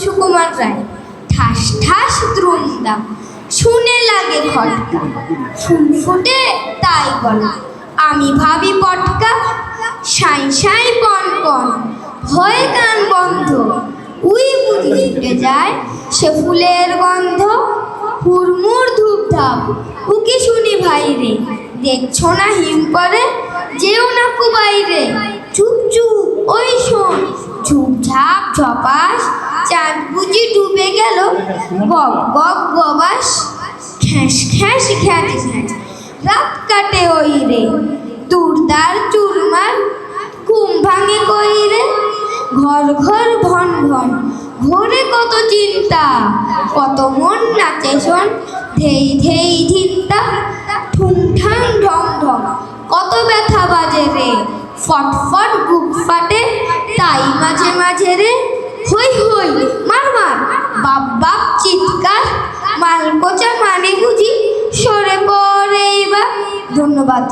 সুকুমার রায়। ঠাস ঠাস দ্রুমদা। শুনে লাগে খটকা। ফুটফুটে তাই বলা। আমি ভাবি পটকা। সাই সাই কন কন ভয়ে কান বন্ধ। উই বুঝি ছুটে যায় সে ফুলের গন্ধ। হুড়মুড় ধূপধাপ। উকি শুনি ভাই রে দেখছ না হিম করে যেও না কু বাইরে চুপ চুপ, ওই শোন। ঝুপঝাপ, ঝপাস বুঝি ডুবে গেল। বক বক গবাস খ্যাস খ্যাস খ্যাস খ্যাস। রাত কাটে ওই রে। তুরদার চুরমার, ঘুম ভাঙে কই রে? ঘর ঘর, ভন ভন। ঘরে কত চিন্তা, কত মন নাচে শোন। ধেই ধেই ধিন্তা ঠুংঠাং ঢং ঢং। কত ব্যথা বাজে রে। ফটফট বুক ফাটে, তাই মাঝে মাঝে রে। হই হই বাপ বাপ চিৎকার মালকোচা মানে বুঝি সরে পড়ে এবার। ধন্যবাদ।